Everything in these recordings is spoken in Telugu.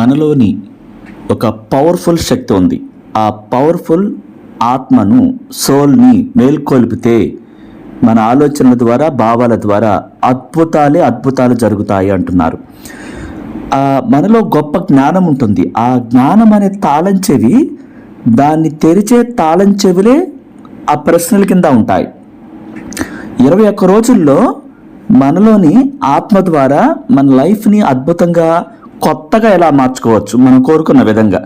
మనలోని ఒక పవర్ఫుల్ శక్తి ఉంది. ఆ పవర్ఫుల్ ఆత్మను సోల్ని మేల్కొల్పితే మన ఆలోచనల ద్వారా భావాల ద్వారా అద్భుతాలే అద్భుతాలు జరుగుతాయి అంటున్నారు. మనలో గొప్ప జ్ఞానం ఉంటుంది. ఆ జ్ఞానం అనే తాళం చెవి దాన్ని తెరిచే తాళం చెవులే ఆ ప్రశ్నల కింద ఉంటాయి. ఇరవై ఒక్క రోజుల్లో మనలోని ఆత్మ ద్వారా మన లైఫ్ని అద్భుతంగా కొత్తగా ఎలా మార్చుకోవచ్చు? మనం కోరుకున్న విధంగా.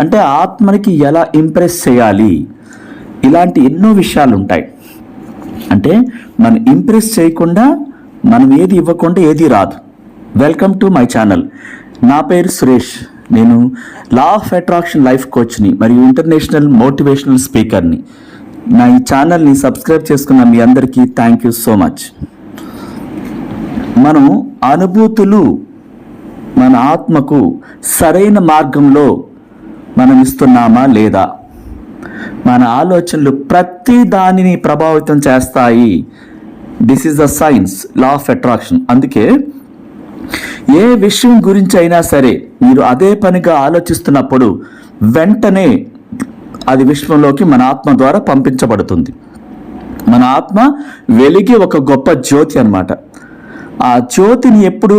అంటే ఆత్మనికి ఎలా ఇంప్రెస్ చేయాలి? ఇలాంటి ఎన్నో విషయాలు ఉంటాయి అంటే మనం ఇంప్రెస్ చేయకుండా మనం ఏది ఇవ్వకుండా ఏది రాదు. వెల్కమ్ టు మై ఛానల్ నా పేరు సురేష్. నేను లా ఆఫ్ అట్రాక్షన్ లైఫ్ కోచ్ని మరియు ఇంటర్నేషనల్ మోటివేషనల్ స్పీకర్ని నా ఈ ఛానల్ని సబ్స్క్రైబ్ చేసుకున్న మీ అందరికీ థ్యాంక్ యూ సో మచ్ మనం అనుభూతులు మన ఆత్మకు సరైన మార్గంలో మనం ఇస్తున్నామా లేదా? మన ఆలోచనలు ప్రతి దానిని ప్రభావితం చేస్తాయి. This is the science law of attraction అందుకే ఏ విషయం గురించి అయినా సరే మీరు అదే పనిగా ఆలోచిస్తున్నప్పుడు వెంటనే అది విశ్వంలోకి మన ఆత్మ ద్వారా పంపించబడుతుంది. మన ఆత్మ వెలిగి ఒక గొప్ప జ్యోతి అనమాట ఆ జ్యోతిని ఎప్పుడు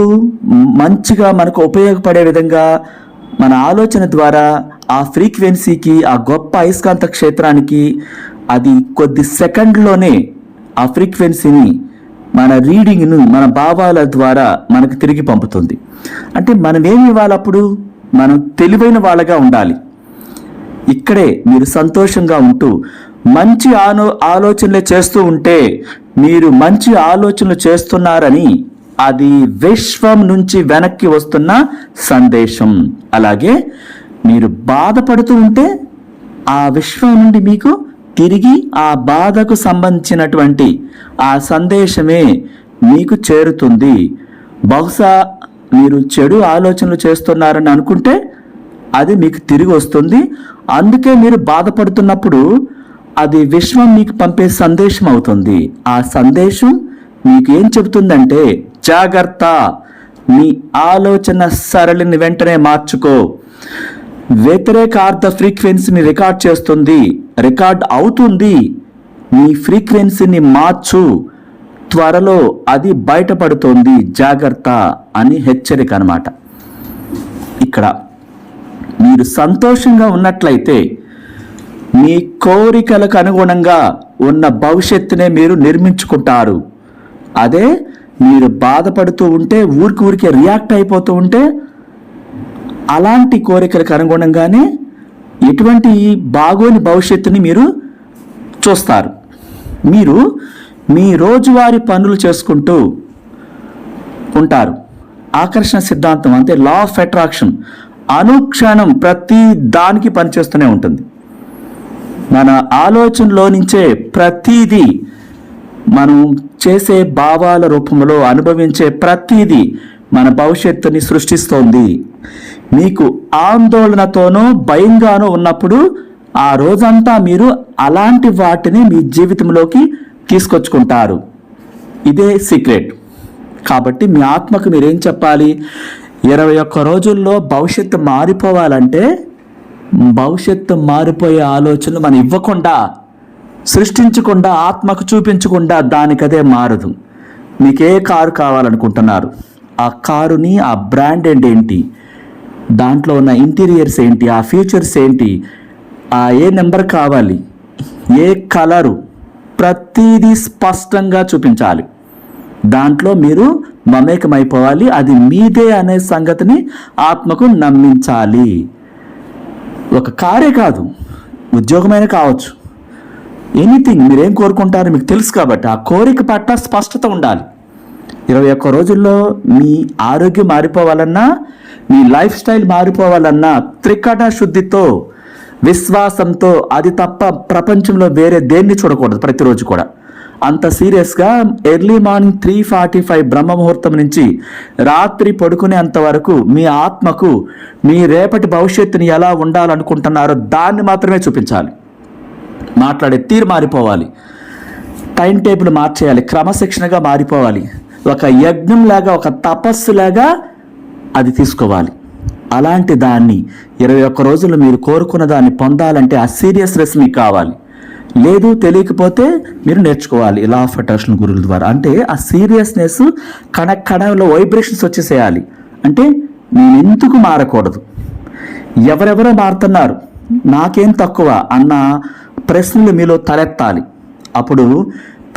మంచిగా మనకు ఉపయోగపడే విధంగా మన ఆలోచన ద్వారా ఆ ఫ్రీక్వెన్సీకి ఆ గొప్ప అయస్కాంత క్షేత్రానికి అది కొద్ది సెకండ్లోనే ఆ ఫ్రీక్వెన్సీని మన రీడింగ్ను మన భావాల ద్వారా మనకు తిరిగి పంపుతుంది. అంటే మనం ఏమి ఇవ్వాలప్పుడు? మనం తెలివైన వాళ్ళగా ఉండాలి. ఇక్కడే మీరు సంతోషంగా ఉంటూ మంచి ఆలో ఆలోచనలు చేస్తూ ఉంటే మీరు మంచి ఆలోచనలు చేస్తున్నారని అది విశ్వం నుంచి వెనక్కి వస్తున్న సందేశం. అలాగే మీరు బాధపడుతూ ఉంటే ఆ విశ్వం నుండి మీకు తిరిగి ఆ బాధకు సంబంధించినటువంటి ఆ సందేశమే మీకు చేరుతుంది. బహుశా మీరు చెడు ఆలోచనలు చేస్తున్నారని అనుకుంటే అది మీకు తిరిగి వస్తుంది. అందుకే మీరు బాధపడుతున్నప్పుడు అది విశ్వం మీకు పంపే సందేశం అవుతుంది. ఆ సందేశం మీకు ఏం చెబుతుందంటే జాగ్రత్త. నీ ఆలోచన సరళిని వెంటనే మార్చుకో. వ్యతిరేకార్థ ఫ్రీక్వెన్సీని రికార్డ్ చేస్తుంది. రికార్డ్ అవుతుంది. నీ ఫ్రీక్వెన్సీని మార్చు. త్వరలో అది బయటపడుతోంది. జాగ్రత్త అని హెచ్చరిక అనమాట ఇక్కడ మీరు సంతోషంగా ఉన్నట్లయితే మీ కోరికలకు అనుగుణంగా ఉన్న భవిష్యత్తునే మీరు నిర్మించుకుంటారు. అదే మీరు బాధపడుతూ ఉంటే ఊరికి ఊరికే రియాక్ట్ అయిపోతూ ఉంటే అలాంటి కోరికలకు అనుగుణంగానే ఎటువంటి బాగోని భవిష్యత్తుని మీరు చూస్తారు. మీరు మీ రోజువారి పనులు చేసుకుంటూ ఉంటారు. ఆకర్షణ సిద్ధాంతం అంటే లా ఆఫ్ అట్రాక్షన్ అనుక్షణం ప్రతి దానికి పనిచేస్తూనే ఉంటుంది. మన ఆలోచనలో నుంచే ప్రతిదీ మనం చేసే భావాల రూపంలో అనుభవించే ప్రతిదీ మన భవిష్యత్తుని సృష్టిస్తోంది. మీకు ఆందోళనతోనో భయంగానో ఉన్నప్పుడు ఆ రోజంతా మీరు అలాంటి వాటిని మీ జీవితంలోకి తీసుకొచ్చుకుంటారు. ఇదే సీక్రెట్. కాబట్టి మీ ఆత్మకు మీరేం చెప్పాలి? ఇరవై ఒక్క రోజుల్లో భవిష్యత్తు మారిపోవాలంటే భవిష్యత్తు మారిపోయే ఆలోచనలు మనం ఇవ్వకుండా సృష్టించకుండా ఆత్మకు చూపించకుండా దానికదే మారదు. మీకు ఏ కారు కావాలనుకుంటున్నారు. ఆ కారుని ఆ బ్రాండ్ ఏంటి? దాంట్లో ఉన్న ఇంటీరియర్స్ ఏంటి? ఆ ఫీచర్స్ ఏంటి? ఆ ఏ నెంబర్ కావాలి? ఏ కలరు? ప్రతిదీ స్పష్టంగా చూపించాలి. దాంట్లో మీరు మమేకమైపోవాలి. అది మీదే అనే సంగతిని ఆత్మకు నమ్మించాలి. ఒక కారే కాదు ఉద్యోగమైన కావచ్చు. ఎనీథింగ్ మీరేం కోరుకుంటారో మీకు తెలుసు కాబట్టి ఆ కోరిక పట్ల స్పష్టత ఉండాలి. ఇరవై ఒక్క రోజుల్లో మీ ఆరోగ్యం మారిపోవాలన్నా మీ లైఫ్ స్టైల్ మారిపోవాలన్నా త్రికట శుద్ధితో విశ్వాసంతో అది తప్ప ప్రపంచంలో వేరే దేన్ని చూడకూడదు ప్రతిరోజు కూడా. అంత సీరియస్గా early morning three forty five బ్రహ్మ ముహూర్తం నుంచి రాత్రి పడుకునేంత వరకు మీ ఆత్మకు మీ రేపటి భవిష్యత్తుని ఎలా ఉండాలనుకుంటున్నారో దాన్ని మాత్రమే చూపించాలి. మాట్లాడే తీరు మారిపోవాలి. టైం టేబుల్ మార్చేయాలి. క్రమశిక్షణగా మారిపోవాలి. ఒక యజ్ఞంలాగా ఒక తపస్సులాగా అది తీసుకోవాలి. అలాంటి దాన్ని ఇరవై ఒక్క రోజులు మీరు కోరుకున్న దాన్ని పొందాలంటే ఆ సీరియస్నెస్ మీకు కావాలి. లేదు తెలియకపోతే మీరు నేర్చుకోవాలి. లా ఆఫ్ అట్రాక్షన్ గురువుల ద్వారా. అంటే ఆ సీరియస్నెస్ కణ కణంలో వైబ్రేషన్స్ వచ్చేసేయాలి. అంటే నేను ఎందుకు మారకూడదు? ఎవరెవరో మారుతున్నారు. నాకేం తక్కువ? అన్న ప్రశ్నలు మీలో తలెత్తాలి. అప్పుడు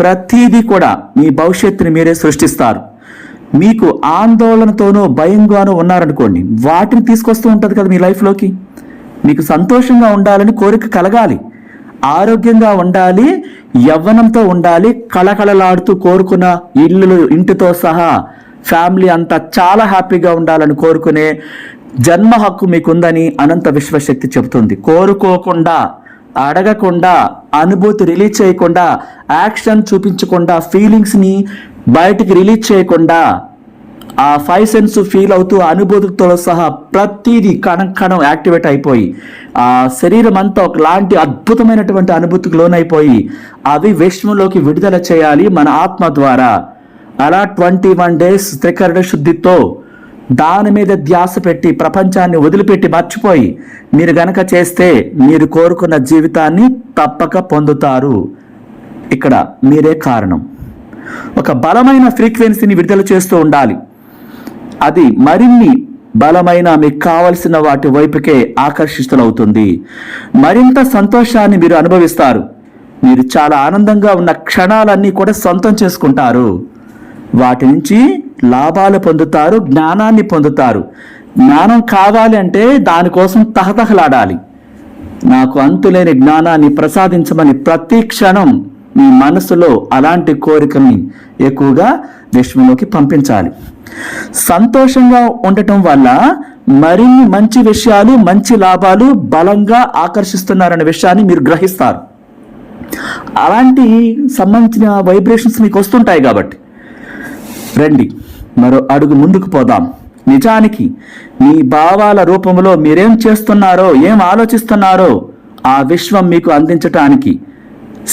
ప్రతిదీ కూడా మీ భవిష్యత్తుని మీరే సృష్టిస్తారు. మీకు ఆందోళనతోనో భయంగానో ఉన్నారనుకోండి వాటిని తీసుకొస్తూ ఉంటుంది కదా మీ లైఫ్లోకి. మీకు సంతోషంగా ఉండాలని కోరిక కలగాలి. ఆరోగ్యంగా ఉండాలి యవ్వనంతో ఉండాలి కళకళలాడుతూ కోరుకున్న ఇల్లు ఇంటితో సహా ఫ్యామిలీ అంతా చాలా హ్యాపీగా ఉండాలని కోరుకునే జన్మ హక్కు మీకుందని అనంత విశ్వశక్తి చెబుతుంది. కోరుకోకుండా అడగకుండా అనుభూతి రిలీజ్ చేయకుండా యాక్షన్ చూపించకుండా ఫీలింగ్స్ని బయటికి రిలీజ్ చేయకుండా ఆ ఫైవ్ సెన్స్ ఫీల్ అవుతూ అనుభూతితో సహా ప్రతిదీ కణం కణం యాక్టివేట్ అయిపోయి ఆ శరీరం అంతా ఒకలాంటి అద్భుతమైనటువంటి అనుభూతికి లోనైపోయి అవి విశ్వంలోకి విడుదల చేయాలి మన ఆత్మ ద్వారా. అలా ట్వంటీ వన్ డేస్ త్రికరణ శుద్ధితో దాని మీద ధ్యాస పెట్టి ప్రపంచాన్ని వదిలిపెట్టి మర్చిపోయి మీరు గనక చేస్తే మీరు కోరుకున్న జీవితాన్ని తప్పక పొందుతారు. ఇక్కడ మీరే కారణం. ఒక బలమైన ఫ్రీక్వెన్సీని విడుదల చేస్తూ ఉండాలి. అది మరిన్ని బలమైన మీకు కావలసిన వాటి వైపుకే ఆకర్షితులవుతుంది. మరింత సంతోషాన్ని మీరు అనుభవిస్తారు. మీరు చాలా ఆనందంగా ఉన్న క్షణాలన్నీ కూడా సొంతం చేసుకుంటారు. వాటి నుంచి లాభాలు పొందుతారు జ్ఞానాన్ని పొందుతారు. జ్ఞానం కావాలి అంటే దానికోసం తహతహలాడాలి. నాకు అంతులేని జ్ఞానాన్ని ప్రసాదించమని ప్రతి క్షణం మీ మనసులో అలాంటి కోరికని ఎక్కువగా విశ్వంలోకి పంపించాలి. సంతోషంగా ఉండటం వల్ల మరిన్ని మంచి విషయాలు మంచి లాభాలు బలంగా ఆకర్షిస్తున్నారనే విషయాన్ని మీరు గ్రహిస్తారు. అలాంటి సంబంధించిన వైబ్రేషన్స్ మీకు వస్తుంటాయి కాబట్టి. రండి. మరో అడుగు ముందుకు పోదాం. నిజానికి మీ భావాల రూపంలో మీరేం చేస్తున్నారో ఏం ఆలోచిస్తున్నారో ఆ విశ్వం మీకు అందించటానికి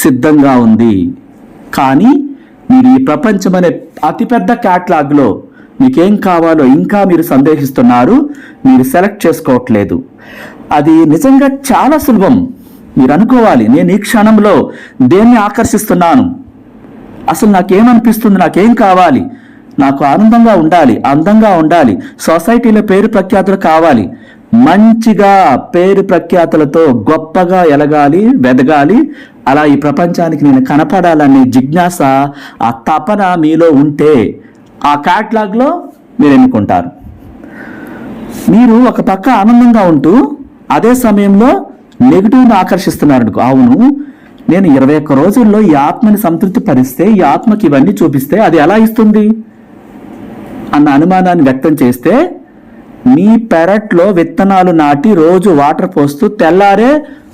సిద్ధంగా ఉంది. కానీ మీరు ఈ ప్రపంచం అనే అతిపెద్ద క్యాట్లాగ్లో మీకేం కావాలో ఇంకా మీరు సందేహిస్తున్నారు మీరు సెలెక్ట్ చేసుకోవట్లేదు. అది నిజంగా చాలా సులభం. మీరు అనుకోవాలి నేను ఈ క్షణంలో దేన్ని ఆకర్షిస్తున్నాను? అసలు నాకేమనిపిస్తుంది నాకేం కావాలి? నాకు ఆనందంగా ఉండాలి అందంగా ఉండాలి సొసైటీలో పేరు ప్రఖ్యాతులు కావాలి. మంచిగా పేరు ప్రఖ్యాతులతో గొప్పగా ఎలగాలి వెదగాలి. అలా ఈ ప్రపంచానికి నేను కనపడాలనే జిజ్ఞాస ఆ తపన మీలో ఉంటే ఆ క్యాట్లాగ్లో మీరు ఎన్నుకుంటారు. మీరు ఒక పక్క ఆనందంగా ఉంటూ అదే సమయంలో నెగిటివ్ను ఆకర్షిస్తున్నారు అవును నేను ఇరవై ఒక్క రోజుల్లో ఈ ఆత్మని సంతృప్తి పరిస్తే ఈ ఆత్మకి ఇవన్నీ చూపిస్తే అది ఎలా ఇస్తుంది? అన్న అనుమానాన్ని వ్యక్తం చేస్తే మీ పెరట్లో విత్తనాలు నాటి రోజు వాటర్ పోస్తూ తెల్లారే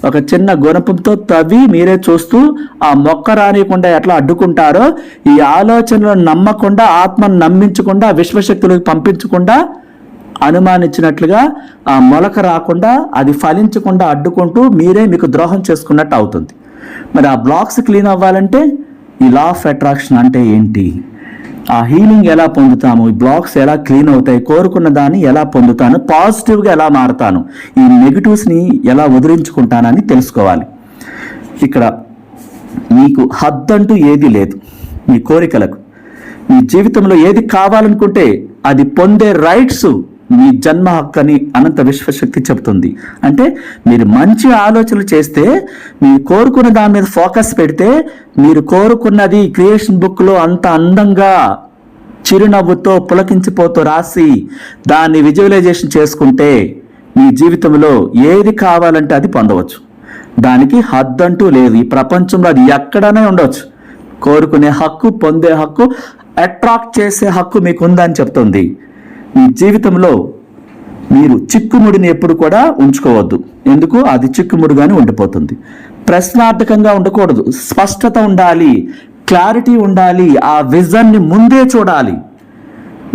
ఒక చిన్న గుణపంతో తవ్వి మీరే చూస్తూ ఆ మొక్క రానియకుండా ఎట్లా అడ్డుకుంటారో ఈ ఆలోచనలను నమ్మకుండా ఆత్మను నమ్మించకుండా విశ్వశక్తులకు పంపించకుండా అనుమానించినట్లుగా ఆ మొలక రాకుండా అది ఫలించకుండా అడ్డుకుంటూ మీరే మీకు ద్రోహం చేసుకున్నట్టు అవుతుంది. మరి ఆ బ్లాక్స్ క్లీన్ అవ్వాలంటే ఈ లా ఆఫ్ అట్రాక్షన్ అంటే ఏంటి? ఆ హీలింగ్ ఎలా పొందుతాము? ఈ బ్లాక్స్ ఎలా క్లీన్ అవుతాయి? కోరుకున్న దాన్ని ఎలా పొందుతాను? పాజిటివ్గా ఎలా మారతాను? ఈ నెగిటివ్స్ని ఎలా వదిలించుకుంటానని తెలుసుకోవాలి. ఇక్కడ మీకు హద్దంటూ ఏది లేదు. మీ కోరికలకు. మీ జీవితంలో ఏది కావాలనుకుంటే అది పొందే రైట్స్ మీ జన్మ హక్కు అని అనంత విశ్వశక్తి చెబుతుంది. అంటే మీరు మంచి ఆలోచనలు చేస్తే మీరు కోరుకున్న దాని మీద ఫోకస్ పెడితే మీరు కోరుకున్నది క్రియేషన్ బుక్లో అంత అందంగా చిరునవ్వుతో పులకించిపోతూ రాసి దాన్ని విజువలైజేషన్ చేసుకుంటే మీ జీవితంలో ఏది కావాలంటే అది పొందవచ్చు. దానికి హద్దంటూ లేదు. ఈ ప్రపంచంలో అది ఎక్కడనే ఉండవచ్చు కోరుకునే హక్కు పొందే హక్కు అట్రాక్ట్ చేసే హక్కు మీకు ఉందని చెప్తుంది. మీ జీవితంలో మీరు చిక్కుముడిని ఎప్పుడు కూడా ఉంచుకోవద్దు. ఎందుకు? అది చిక్కుముడిగానే ఉండిపోతుంది. ప్రశ్నార్థకంగా ఉండకూడదు. స్పష్టత ఉండాలి. క్లారిటీ ఉండాలి. ఆ విజన్ని ముందే చూడాలి.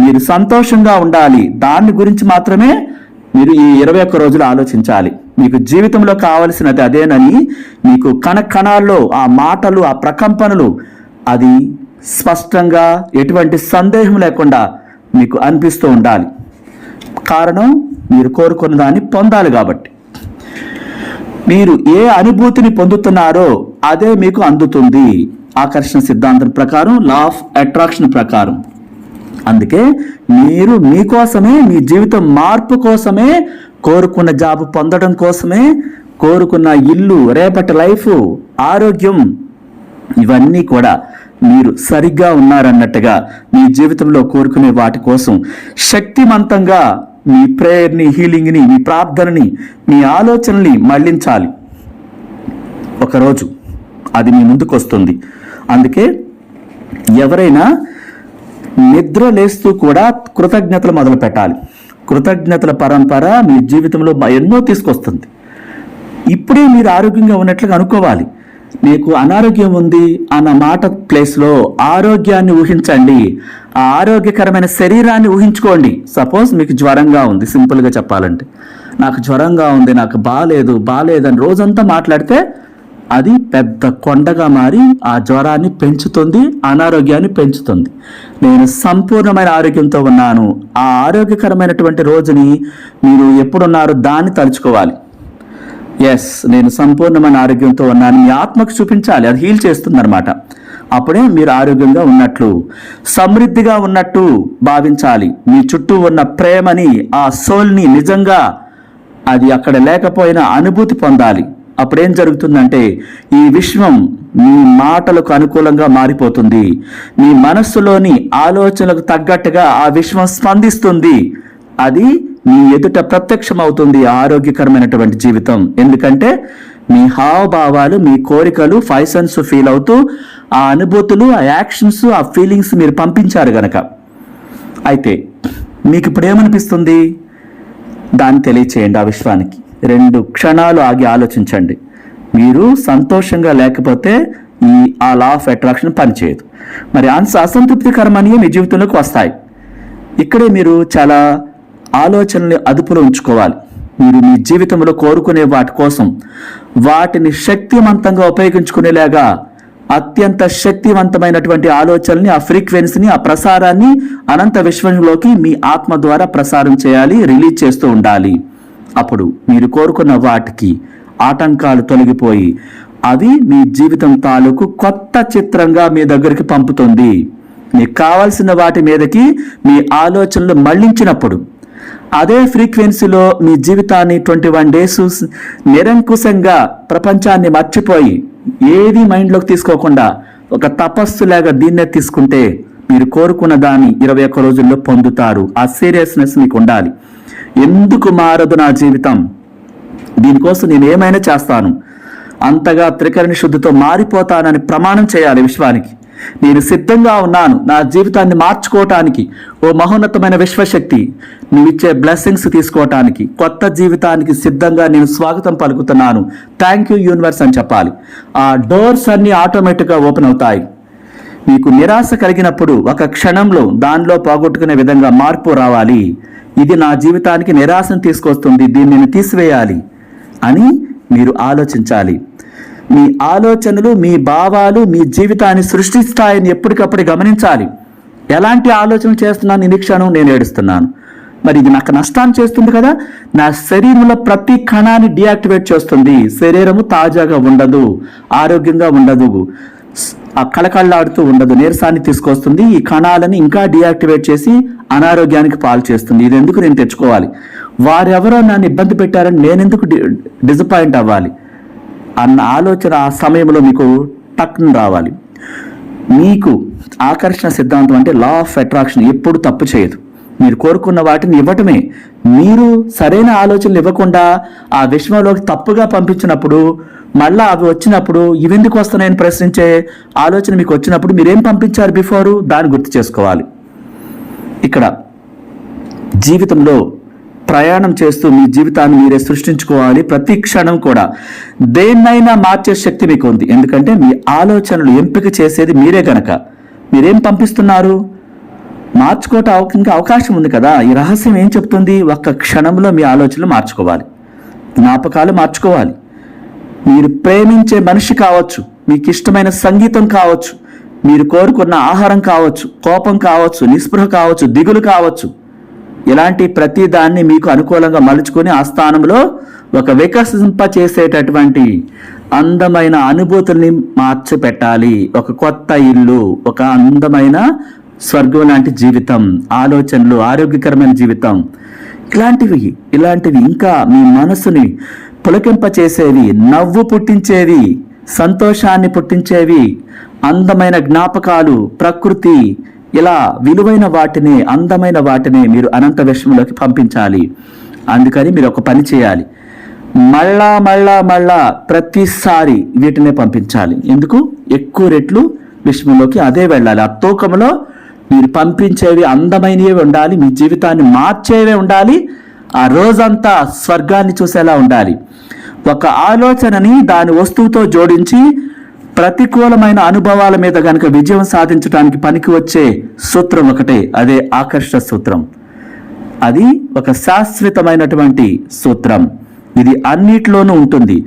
మీరు సంతోషంగా ఉండాలి. దాని గురించి మాత్రమే మీరు ఈ ఇరవై ఒక్క రోజులు ఆలోచించాలి. మీకు జీవితంలో కావలసినది అదేనని మీకు కణ కణాల్లో ఆ మాటలు ఆ ప్రకంపనలు అది స్పష్టంగా ఎటువంటి సందేహం లేకుండా మీకు అనిపిస్తూ ఉండాలి. కారణం మీరు కోరుకున్న దాన్ని పొందాలి కాబట్టి. మీరు ఏ అనుభూతిని పొందుతున్నారో అదే మీకు అందుతుంది. ఆకర్షణ సిద్ధాంతం ప్రకారం లా ఆఫ్ అట్రాక్షన్ ప్రకారం. అందుకే మీరు మీకోసమే మీ జీవితం మార్పు కోసమే కోరుకున్న జాబ్ పొందడం కోసమే కోరుకున్న ఇల్లు రేపటి లైఫ్ ఆరోగ్యం ఇవన్నీ కూడా మీరు సరిగ్గా ఉన్నారన్నట్టుగా మీ జీవితంలో కోరుకునే వాటి కోసం శక్తివంతంగా మీ ప్రేయర్ని హీలింగ్ని మీ ప్రార్థనని మీ ఆలోచనని మళ్ళించాలి ఒకరోజు అది మీ ముందుకు వస్తుంది. అందుకే ఎవరైనా నిద్ర లేస్తూ కూడా కృతజ్ఞతలు మొదలు పెట్టాలి. కృతజ్ఞతల పరంపర మీ జీవితంలో ఎన్నో తీసుకొస్తుంది. ఇప్పుడే మీరు ఆరోగ్యంగా ఉన్నట్లుగా అనుకోవాలి. మీకు అనారోగ్యం ఉంది అన్న మాట ప్లేస్లో ఆరోగ్యాన్ని ఊహించండి. ఆ ఆరోగ్యకరమైన శరీరాన్ని ఊహించుకోండి. సపోజ్ మీకు జ్వరంగా ఉంది సింపుల్గా చెప్పాలంటే. నాకు జ్వరంగా ఉంది నాకు బాగాలేదు బాగాలేదని రోజంతా మాట్లాడితే అది పెద్ద కొండగా మారి ఆ జ్వరాన్ని పెంచుతుంది అనారోగ్యాన్ని పెంచుతుంది. నేను సంపూర్ణమైన ఆరోగ్యంతో ఉన్నాను. ఆ ఆరోగ్యకరమైనటువంటి రోజుని మీరు ఎప్పుడున్నారో దాన్ని తలుచుకోవాలి. ఎస్ నేను సంపూర్ణమైన ఆరోగ్యంతో ఉన్నాను మీ ఆత్మకు చూపించాలి. అది హీల్ చేస్తుందన్నమాట. అప్పుడే మీరు ఆరోగ్యంగా ఉన్నట్లు సమృద్ధిగా ఉన్నట్టు భావించాలి. మీ చుట్టూ ఉన్న ప్రేమని ఆ సోల్ని నిజంగా అది అక్కడ లేకపోయినా అనుభూతి పొందాలి. అప్పుడేం జరుగుతుందంటే ఈ విశ్వం మీ మాటలకు అనుకూలంగా మారిపోతుంది. మీ మనస్సులోని ఆలోచనలకు తగ్గట్టుగా ఆ విశ్వం స్పందిస్తుంది. అది మీ ఎదుట ప్రత్యక్షమవుతుంది ఆరోగ్యకరమైనటువంటి జీవితం. ఎందుకంటే మీ హావభావాలు మీ కోరికలు ఫైసన్స్ ఫీల్ అవుతూ ఆ అనుభూతులు ఆ యాక్షన్స్ ఆ ఫీలింగ్స్ మీరు పంపించారు గనక. అయితే మీకు ఇప్పుడు ఏమనిపిస్తుంది? దాన్ని తెలియచేయండి ఆ విశ్వానికి. రెండు క్షణాలు ఆగి ఆలోచించండి. మీరు సంతోషంగా లేకపోతే ఈ ఆ లా ఆఫ్ అట్రాక్షన్ పనిచేయదు. మరి అన్స్ అసంతృప్తికరమని మీ జీవితంలోకి వస్తాయి. ఇక్కడే మీరు చాలా ఆలోచనల్ని అదుపులో ఉంచుకోవాలి. మీరు మీ జీవితంలో కోరుకునే వాటి కోసం వాటిని శక్తివంతంగా ఉపయోగించుకునేలాగా అత్యంత శక్తివంతమైనటువంటి ఆలోచనని ఆ ఫ్రీక్వెన్సీని ఆ ప్రసారాన్ని అనంత విశ్వంలోకి మీ ఆత్మ ద్వారా ప్రసారం చేయాలి రిలీజ్ చేస్తూ ఉండాలి. అప్పుడు మీరు కోరుకున్న వాటికి ఆటంకాలు తొలగిపోయి అవి మీ జీవితం తాలూకు కొత్త చిత్రంగా మీ దగ్గరికి పంపుతుంది. మీకు కావాల్సిన వాటి మీదకి మీ ఆలోచనలు మళ్ళించినప్పుడు అదే ఫ్రీక్వెన్సీలో మీ జీవితాన్ని ట్వంటీ వన్ డేస్ నిరంకుశంగా ప్రపంచాన్ని మర్చిపోయి ఏది మైండ్లోకి తీసుకోకుండా ఒక తపస్సులాగా దీన్నే తీసుకుంటే మీరు కోరుకున్న దాన్ని ఇరవై ఒక్క రోజుల్లో పొందుతారు. ఆ సీరియస్నెస్ మీకు ఉండాలి. ఎందుకు మారదు నా జీవితం? దీనికోసం నేను ఏమైనా చేస్తాను? అంతగా త్రికరణ శుద్ధితో మారిపోతానని ప్రమాణం చేయాలి విశ్వానికి. నేను సిద్ధంగా ఉన్నాను నా జీవితాన్ని మార్చుకోవటానికి. ఓ మహోన్నతమైన విశ్వశక్తి నువ్విచ్చే బ్లెస్సింగ్స్ తీసుకోవటానికి. కొత్త జీవితానికి సిద్ధంగా నేను స్వాగతం పలుకుతున్నాను. థ్యాంక్ యూ యూనివర్స్ అని చెప్పాలి. ఆ డోర్స్ అన్నీ ఆటోమేటిక్గా ఓపెన్ అవుతాయి. మీకు నిరాశ కలిగినప్పుడు ఒక క్షణంలో దానిలో పోగొట్టుకునే విధంగా మార్పు రావాలి. ఇది నా జీవితానికి నిరాశను తీసుకొస్తుంది. దీన్ని నేను తీసివేయాలి అని మీరు ఆలోచించాలి. మీ ఆలోచనలు మీ భావాలు మీ జీవితాన్ని సృష్టిస్తాయని ఎప్పటికప్పుడు గమనించాలి. ఎలాంటి ఆలోచన చేస్తున్నాను నిరీక్షణం నేను ఏడుస్తున్నాను. మరి ఇది నాకు నష్టాన్ని చేస్తుంది కదా? నా శరీరంలో ప్రతి కణాన్ని డియాక్టివేట్ చేస్తుంది. శరీరము తాజాగా ఉండదు ఆరోగ్యంగా ఉండదు. ఆ కళకళ్ళాడుతూ ఉండదు నీరసాన్ని తీసుకొస్తుంది. ఈ కణాలని ఇంకా డియాక్టివేట్ చేసి అనారోగ్యానికి పాలు చేస్తుంది. ఇది ఎందుకు నేను తెచ్చుకోవాలి? వారెవరో నన్ను ఇబ్బంది పెట్టారని నేనెందుకు డిసప్పాయింట్ అవ్వాలి? అన్న ఆలోచన ఆ సమయంలో మీకు టక్ను రావాలి. మీకు ఆకర్షణ సిద్ధాంతం అంటే లా ఆఫ్ అట్రాక్షన్ ఎప్పుడు తప్పు చేయదు. మీరు కోరుకున్న వాటిని ఇవ్వటమే. మీరు సరైన ఆలోచనలు ఇవ్వకుండా ఆ విశ్వంలోకి తప్పుగా పంపించినప్పుడు మళ్ళీ అవి వచ్చినప్పుడు ఇవెందుకు వస్తున్నాయని ప్రశ్నించే ఆలోచన మీకు వచ్చినప్పుడు మీరేం పంపించారు బిఫోరు దాన్ని గుర్తు చేసుకోవాలి. ఇక్కడ జీవితంలో ప్రయాణం చేస్తూ మీ జీవితాన్ని మీరే సృష్టించుకోవాలి ప్రతి క్షణం కూడా. దేన్నైనా మార్చే శక్తి మీకు ఉంది ఎందుకంటే మీ ఆలోచనలు ఎంపిక చేసేది మీరే గనక. మీరేం పంపిస్తున్నారు? మార్చుకోవటం ఇంకా అవకాశం ఉంది కదా. ఈ రహస్యం ఏం చెప్తుంది? ఒక్క క్షణంలో మీ ఆలోచనలు మార్చుకోవాలి. జ్ఞాపకాలు మార్చుకోవాలి. మీరు ప్రేమించే మనిషి కావచ్చు. మీకు ఇష్టమైన సంగీతం కావచ్చు. మీరు కోరుకున్న ఆహారం కావచ్చు. కోపం కావచ్చు. నిస్పృహ కావచ్చు. దిగులు కావచ్చు. ఇలాంటి ప్రతి దాన్ని మీకు అనుకూలంగా మలుచుకొని ఆ స్థానంలో ఒక వికసింప చేసేటటువంటి అందమైన అనుభూతుల్ని మార్చి పెట్టాలి ఒక కొత్త ఇల్లు ఒక అందమైన స్వర్గం లాంటి జీవితం ఆలోచనలు ఆరోగ్యకరమైన జీవితం. ఇలాంటివి ఇలాంటివి ఇంకా మీ మనసుని పులకింప చేసేవి నవ్వు పుట్టించేవి సంతోషాన్ని పుట్టించేవి అందమైన జ్ఞాపకాలు ప్రకృతి ఇలా విలువైన వాటిని అందమైన వాటిని మీరు అనంత విషయంలోకి పంపించాలి. అందుకని మీరు ఒక పని చేయాలి. మళ్ళా మళ్ళా మళ్ళా ప్రతిసారి వీటినే పంపించాలి. ఎందుకు? ఎక్కువ రెట్లు విషయంలోకి అదే వెళ్ళాలి. ఆ తూకంలో మీరు పంపించేవి అందమైనవి ఉండాలి. మీ జీవితాన్ని మార్చేవే ఉండాలి. ఆ రోజంతా స్వర్గాన్ని చూసేలా ఉండాలి. ఒక ఆలోచనని దాని వస్తువుతో జోడించి ప్రతికూలమైన అనుభవాల మీద గనక విజయం సాధించడానికి పనికి వచ్చే సూత్రం ఒకటే అదే ఆకర్షణ సూత్రం. అది ఒక శాశ్వతమైనటువంటి సూత్రం. ఇది అన్నిటిలోనూ ఉంటుంది.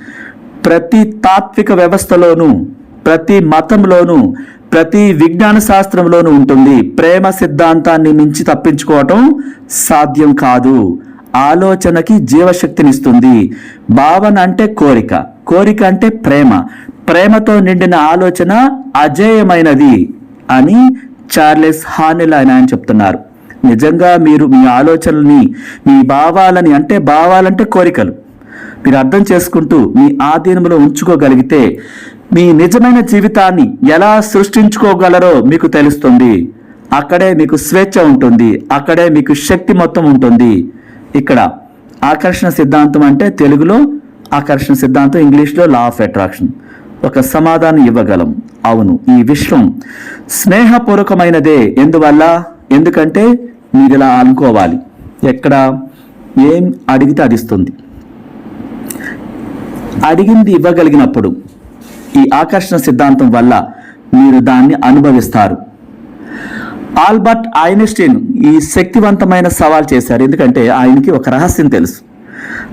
ప్రతి తాత్విక వ్యవస్థలోనూ ప్రతి మతంలోనూ ప్రతి విజ్ఞాన శాస్త్రంలోనూ ఉంటుంది. ప్రేమ సిద్ధాంతాన్ని మించి తప్పించుకోవటం సాధ్యం కాదు. ఆలోచనకి జీవశక్తినిస్తుంది. భావన అంటే కోరిక. కోరిక అంటే ప్రేమ. ప్రేమతో నిండిన ఆలోచన అజేయమైనది అని చార్లెస్ హానెల్ అని ఆయన చెప్తున్నారు. నిజంగా మీరు మీ ఆలోచనల్ని మీ భావాలని అంటే భావాలంటే కోరికలు. మీరు అర్థం చేసుకుంటూ మీ ఆధీనంలో ఉంచుకోగలిగితే మీ నిజమైన జీవితాన్ని ఎలా సృష్టించుకోగలరో మీకు తెలుస్తుంది. అక్కడే మీకు స్వేచ్ఛ ఉంటుంది. అక్కడే మీకు శక్తి మొత్తం ఉంటుంది. ఇక్కడ ఆకర్షణ సిద్ధాంతం అంటే తెలుగులో ఆకర్షణ సిద్ధాంతం ఇంగ్లీష్లో లా ఆఫ్ అట్రాక్షన్ ఒక సమాధానం ఇవ్వగలం. అవును ఈ విశ్వం స్నేహపూర్వకమైనదే ఎందువల్ల? ఎందుకంటే మీరు ఇలా అనుకోవాలి. ఎక్కడ? ఏం అడిగితే అది ఇస్తుంది. అడిగింది ఇవ్వగలిగినప్పుడు ఈ ఆకర్షణ సిద్ధాంతం వల్ల మీరు దాన్ని అనుభవిస్తారు. ఆల్బర్ట్ ఐన్స్టీన్ ఈ శక్తివంతమైన సవాల్ చేశారు. ఎందుకంటే ఆయనకి ఒక రహస్యం తెలుసు.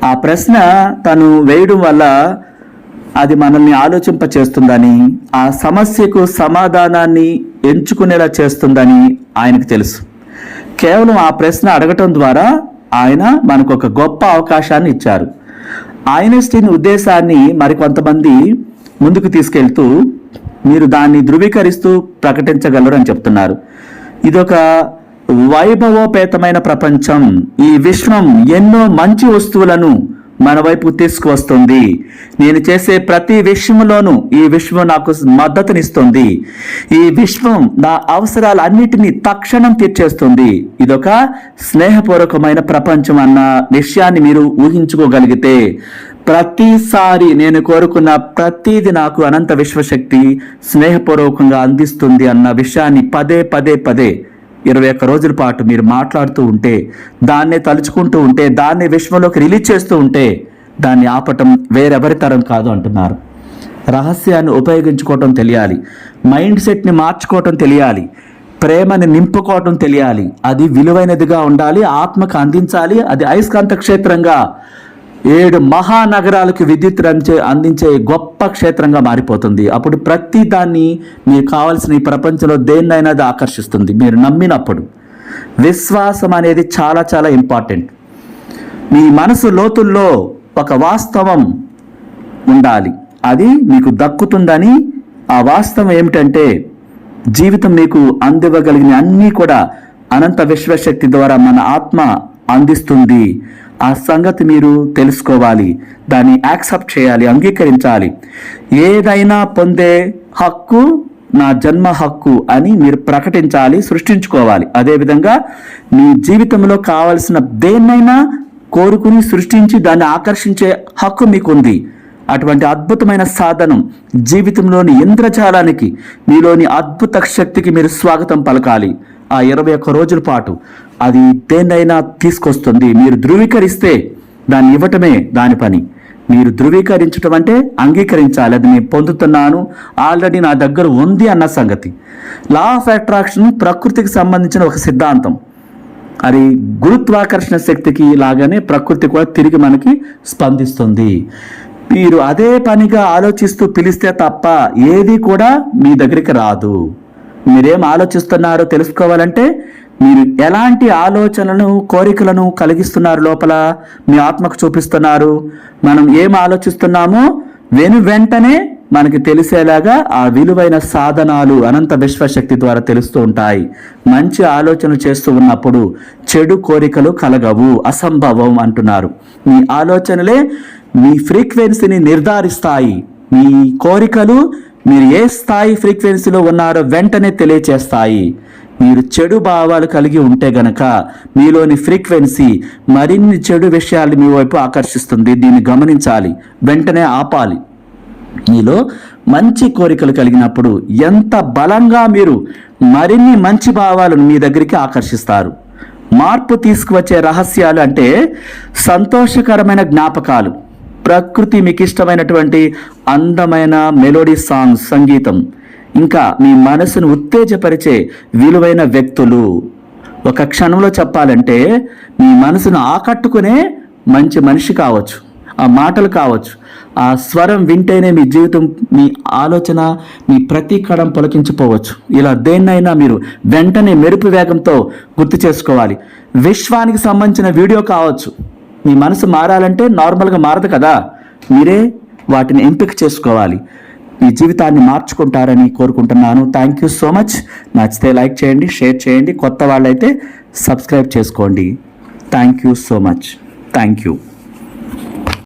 ఆ ప్రశ్న తను వేయడం వల్ల అది మనల్ని ఆలోచింపచేస్తుందని ఆ సమస్యకు సమాధానాన్ని ఎంచుకునేలా చేస్తుందని ఆయనకు తెలుసు. కేవలం ఆ ప్రశ్న అడగటం ద్వారా ఆయన మనకు ఒక గొప్ప అవకాశాన్ని ఇచ్చారు. ఐన్స్టీన్ ఉద్దేశాన్ని మరికొంతమంది ముందుకు తీసుకెళ్తూ మీరు దాన్ని ధృవీకరిస్తూ ప్రకటించగలరు అని చెప్తున్నారు. ఇదొక వైభవోపేతమైన ప్రపంచం. ఈ విశ్వం ఎన్నో మంచి వస్తువులను మన వైపు తీసుకువస్తుంది. నేను చేసే ప్రతి విషయంలోనూ ఈ విశ్వం నాకు మద్దతునిస్తుంది. ఈ విశ్వం నా అవసరాలన్నిటినీ తక్షణం తీర్చేస్తుంది. ఇదొక స్నేహపూర్వకమైన ప్రపంచం అన్న విషయాన్ని మీరు ఊహించుకోగలిగితే ప్రతిసారి నేను కోరుకున్న ప్రతిది నాకు అనంత విశ్వశక్తి స్నేహపూర్వకంగా అందిస్తుంది అన్న విషయాన్ని పదే పదే పదే ఇరవై ఒక్క రోజుల పాటు మీరు మాట్లాడుతూ ఉంటే దాన్నే తలుచుకుంటూ ఉంటే దాన్ని విశ్వంలోకి రిలీజ్ చేస్తూ ఉంటే దాన్ని ఆపటం వేరెవరి తరం కాదు అంటున్నారు. రహస్యాన్ని ఉపయోగించుకోవటం తెలియాలి. మైండ్ సెట్ని మార్చుకోవటం తెలియాలి. ప్రేమని నింపుకోవటం తెలియాలి. అది విలువైనదిగా ఉండాలి ఆత్మకు అందించాలి అది అయస్కాంత క్షేత్రంగా ఏడు మహానగరాలకు విద్యుత్ అందించే అందించే గొప్ప క్షేత్రంగా మారిపోతుంది. అప్పుడు ప్రతి దాన్ని మీకు కావాల్సిన ఈ ప్రపంచంలో దేన్నైనా అది ఆకర్షిస్తుంది. మీరు నమ్మినప్పుడు. విశ్వాసం అనేది చాలా చాలా ఇంపార్టెంట్. మీ మనసు లోతుల్లో ఒక వాస్తవం ఉండాలి. అది మీకు దక్కుతుందని ఆ వాస్తవం ఏమిటంటే జీవితం మీకు అందివ్వగలిగిన అన్నీ కూడా అనంత విశ్వశక్తి ద్వారా మన ఆత్మ అందిస్తుంది. ఆ సంగతి మీరు తెలుసుకోవాలి. దాన్ని యాక్సెప్ట్ చేయాలి అంగీకరించాలి. ఏదైనా పొందే హక్కు నా జన్మ హక్కు అని మీరు ప్రకటించాలి సృష్టించుకోవాలి. అదేవిధంగా మీ జీవితంలో కావలసిన దేన్నైనా కోరుకుని సృష్టించి దాన్ని ఆకర్షించే హక్కు మీకుంది. అటువంటి అద్భుతమైన సాధనం జీవితంలోని ఇంద్రజాలానికి మీలోని అద్భుత శక్తికి మీరు స్వాగతం పలకాలి. ఆ ఇరవై ఒక్క రోజుల పాటు అది దేన్నైనా తీసుకొస్తుంది. మీరు ధృవీకరిస్తే దాన్ని ఇవ్వటమే దాని పని. మీరు ధృవీకరించడం అంటే అంగీకరించాలి. అది నేను పొందుతున్నాను. ఆల్రెడీ నా దగ్గర ఉంది అన్న సంగతి. లా ఆఫ్ అట్రాక్షన్ ప్రకృతికి సంబంధించిన ఒక సిద్ధాంతం. అది గురుత్వాకర్షణ శక్తికి లాగానే ప్రకృతి కూడా తిరిగి మనకి స్పందిస్తుంది. మీరు అదే పనిగా ఆలోచిస్తూ పిలిస్తే తప్ప ఏది కూడా మీ దగ్గరికి రాదు. మీరేం ఆలోచిస్తున్నారో తెలుసుకోవాలంటే మీరు ఎలాంటి ఆలోచనలను కోరికలను కలిగిస్తున్నారు లోపల? మీ ఆత్మకు చూపిస్తున్నారు. మనం ఏం ఆలోచిస్తున్నామో వెను వెంటనే మనకి తెలిసేలాగా ఆ విలువైన సాధనాలు అనంత విశ్వశక్తి ద్వారా తెలుస్తూ ఉంటాయి. మంచి ఆలోచనలు చేస్తూ ఉన్నప్పుడు చెడు కోరికలు కలగవు అసంభవం అంటున్నారు. మీ ఆలోచనలే మీ ఫ్రీక్వెన్సీని నిర్ధారిస్తాయి. మీ కోరికలు మీరు ఏ స్థాయి ఫ్రీక్వెన్సీలో ఉన్నారో వెంటనే తెలియచేస్తాయి. మీరు చెడు భావాలు కలిగి ఉంటే గనక మీలోని ఫ్రీక్వెన్సీ మరిన్ని చెడు విషయాలు మీ వైపు ఆకర్షిస్తుంది. దీన్ని గమనించాలి. వెంటనే ఆపాలి. మీలో మంచి కోరికలు కలిగినప్పుడు ఎంత బలంగా మీరు మరిన్ని మంచి భావాలను మీ దగ్గరికి ఆకర్షిస్తారు. మార్పు తీసుకువచ్చే రహస్యాలు అంటే సంతోషకరమైన జ్ఞాపకాలు. ప్రకృతి మీకు ఇష్టమైనటువంటి అందమైన మెలోడీ సాంగ్స్ సంగీతం. ఇంకా మీ మనసును ఉత్తేజపరిచే విలువైన వ్యక్తులు. ఒక క్షణంలో చెప్పాలంటే మీ మనసును ఆకట్టుకునే మంచి మనిషి కావచ్చు ఆ మాటలు కావచ్చు. ఆ స్వరం వింటేనే మీ జీవితం మీ ఆలోచన మీ ప్రతి కడం పొలకించిపోవచ్చు. ఇలా దేన్నైనా మీరు వెంటనే మెరుపు వేగంతో గుర్తు చేసుకోవాలి. విశ్వానికి సంబంధించిన వీడియో కావచ్చు. మీ మనసు మారాలంటే నార్మల్గా మారదు కదా. మీరే వాటిని ఎంపిక చేసుకోవాలి. మీ జీవితాన్ని మార్చుకుంటారని కోరుకుంటున్నాను. థ్యాంక్ యూ సో మచ్ నచ్చితే లైక్ చేయండి షేర్ చేయండి. కొత్త వాళ్ళైతే సబ్స్క్రైబ్ చేసుకోండి. Thank you so much thank you